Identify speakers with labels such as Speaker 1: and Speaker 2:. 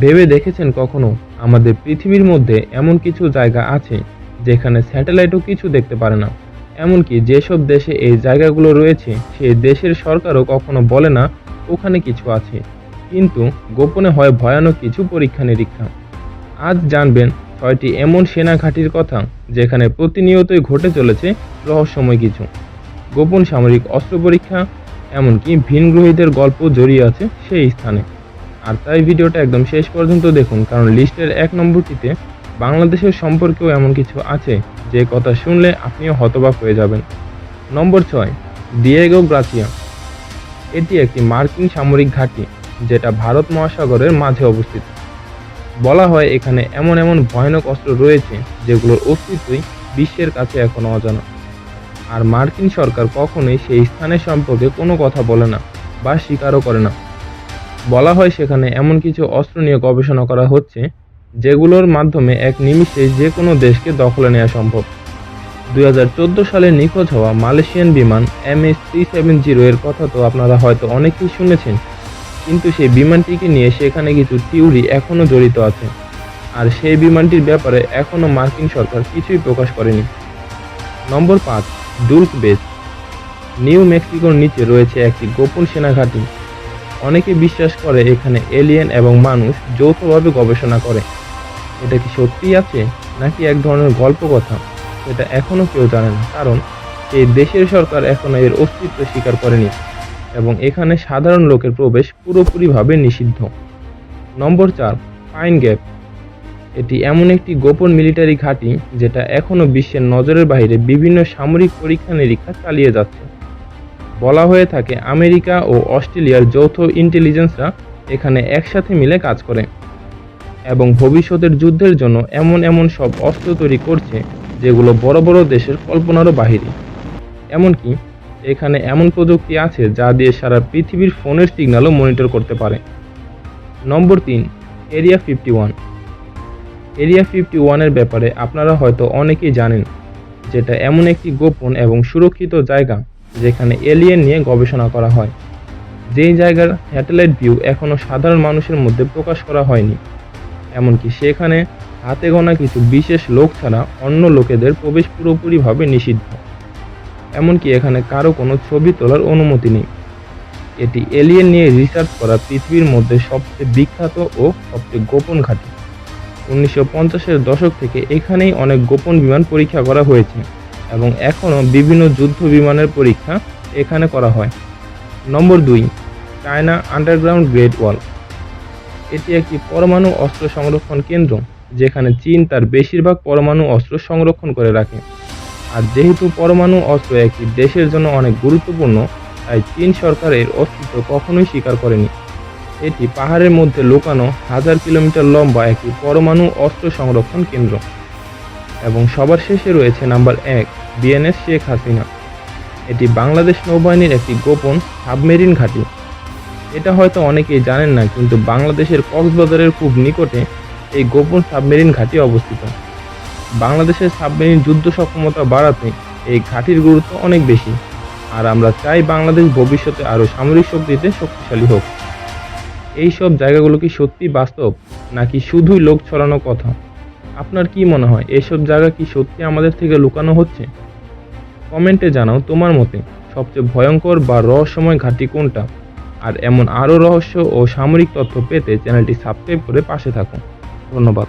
Speaker 1: ভেবে দেখেছেন কখনো? আমাদের পৃথিবীর মধ্যে এমন কিছু জায়গা আছে যেখানে স্যাটেলাইটও কিছু দেখতে পারে না। এমনকি যেসব দেশে এই জায়গাগুলো রয়েছে, সেই দেশের সরকারও কখনো বলে না, ওখানে কিছু আছে। কিন্তু গোপনে হয় ভয়ানক কিছু পরীক্ষা নিরীক্ষা। আজ জানবেন ছয়টি এমন সেনা ঘাঁটির কথা, যেখানে প্রতিনিয়তই ঘটে চলেছে রহস্যময় কিছু। গোপন সামরিক অস্ত্র পরীক্ষা, এমনকি ভিনগ্রহীদের গল্প জড়িয়ে আছে সেই স্থানে। আর তাই ভিডিওটা একদম শেষ পর্যন্ত দেখুন, কারণ লিস্টের এক নম্বরটিতে বাংলাদেশের সম্পর্কেও এমন কিছু আছে যে কথা শুনলে আপনিও হতবাক হয়ে যাবেন। নম্বর ছয় ডিয়েগো গ্রাচিয়া এটি একটি মার্কিন সামরিক ঘাঁটি, যেটা ভারত মহাসাগরের মাঝে অবস্থিত। বলা হয় এখানে এমন এমন ভয়ানক অস্ত্র রয়েছে যেগুলোর অস্তিত্বই বিশ্বের কাছে এখনও অজানা। আর মার্কিন সরকার কখনোই সেই স্থানের সম্পর্কে কোনো কথা বলে না বা স্বীকারও করে না। বলা হয় সেখানে এমন কিছু অস্ত্র নিয়ে গবেষণা করা হচ্ছে, যেগুলোর মাধ্যমে এক নিমিষে যে কোনো দেশকে দখলে নেওয়া সম্ভব। দুই হাজার চোদ্দ সালে নিখোঁজ হওয়া মালয়েশিয়ান বিমান M S three seven zero এর কথা তো আপনারা হয়তো অনেকেই শুনেছেন, কিন্তু সেই বিমানটিকে নিয়ে সেখানে কিছু থিওরি এখনও জড়িত আছে। আর সেই বিমানটির ব্যাপারে এখনও মার্কিন সরকার কিছুই প্রকাশ করেনি। নম্বর পাঁচ ডুলক বেস। নিউ মেক্সিকোর নিচে রয়েছে একটি গোপন সেনা ঘাঁটি অনেকে বিশ্বাস করে এখানে এলিয়েন এবং মানুষ যৌথভাবে গবেষণা করে। এটা কি সত্যিই আছে, নাকি এক ধরনের গল্প কথা? সেটা এখনও কেউ জানে না, কারণ এই দেশের সরকার এখনও এর অস্তিত্ব স্বীকার করেনি এবং এখানে সাধারণ লোকের প্রবেশ পুরোপুরিভাবে নিষিদ্ধ। নম্বর চার, পাইন গ্যাপ। এটি এমন একটি গোপন মিলিটারি ঘাঁটি যেটা এখনও বিশ্বের নজরের বাইরে বিভিন্ন সামরিক পরীক্ষা নিরীক্ষা চালিয়ে যাচ্ছে। বলা হয়ে থাকে, আমেরিকা ও অস্ট্রেলিয়ার যৌথ ইন্টেলিজেন্সরা এখানে একসাথে মিলে কাজ করে এবং ভবিষ্যতের যুদ্ধের জন্য এমন এমন সব অস্ত্র তৈরি করছে যেগুলো বড় বড় দেশের কল্পনারও বাহিরে। এমনকি এখানে এমন প্রযুক্তি আছে যা দিয়ে সারা পৃথিবীর ফোনের সিগন্যালও মনিটর করতে পারে। নম্বর তিন area fifty one area fifty ওয়ানের ব্যাপারে আপনারা হয়তো অনেকেই জানেন যেটা এমন একটি গোপন এবং সুরক্ষিত জায়গা যেখানে এলিয়েন নিয়ে গবেষণা করা হয়। যেই জায়গার স্যাটেলাইট ভিউ এখনও সাধারণ মানুষের মধ্যে প্রকাশ করা হয়নি। এমনকি সেখানে হাতে গোনা কিছু বিশেষ লোক ছাড়া অন্য লোকেদের প্রবেশ পুরোপুরিভাবে নিষিদ্ধ। এমনকি এখানে কারও কোনো ছবি তোলার অনুমতি নেই। এটি এলিয়েন নিয়ে রিসার্চ করা পৃথিবীর মধ্যে সবচেয়ে বিখ্যাত ও সবচেয়ে গোপন ঘাঁটি। উনিশশো পঞ্চাশের দশক থেকে এখানেই অনেক গোপন বিমান পরীক্ষা করা হয়েছে। এবং এখনও বিভিন্ন যুদ্ধ বিমানের পরীক্ষা এখানে করা হয়। নম্বর দুই, চায়না আন্ডারগ্রাউন্ড গ্রেট ওয়াল এটি একটি পরমাণু অস্ত্র সংরক্ষণ কেন্দ্র, যেখানে চীন তার বেশিরভাগ পরমাণু অস্ত্র সংরক্ষণ করে রাখে। আর যেহেতু পরমাণু অস্ত্র একটি দেশের জন্য অনেক গুরুত্বপূর্ণ, তাই চীন সরকার এর অস্তিত্ব কখনোই স্বীকার করেনি। এটি পাহাড়ের মধ্যে লুকানো হাজার কিলোমিটার লম্বা একটি পরমাণু অস্ত্র সংরক্ষণ কেন্দ্র। এবং সবার শেষে রয়েছে নাম্বার এক, বিএনএস শেখ হাসিনা। এটি বাংলাদেশ নৌবাহিনীর একটি গোপন সাবমেরিন ঘাঁটি। এটা হয়তো অনেকেই জানেন না, কিন্তু বাংলাদেশের কক্সবাজারের খুব নিকটে এই গোপন সাবমেরিন ঘাঁটি অবস্থিত। বাংলাদেশের সাবমেরিন যুদ্ধ সক্ষমতা বাড়াতে এই ঘাঁটির গুরুত্ব অনেক বেশি। আর আমরা চাই বাংলাদেশ ভবিষ্যতে আরও সামরিক শক্তিতে শক্তিশালী হোক। এই সব জায়গাগুলো কি সত্যি বাস্তব, নাকি শুধুই লোক ছড়ানো কথা? আপনার কি মনে হয়? এসব জায়গা কি সত্যি আমাদের থেকে লুকানো হচ্ছে? কমেন্টে জানাও তোমার মতে, সবচেয়ে ভয়ঙ্কর বা রহস্যময় ঘাঁটি কোনটা? আর এমন আরও রহস্য ও সামরিক তথ্য পেতে চ্যানেলটি সাবস্ক্রাইব করে পাশে থাকুন। ধন্যবাদ।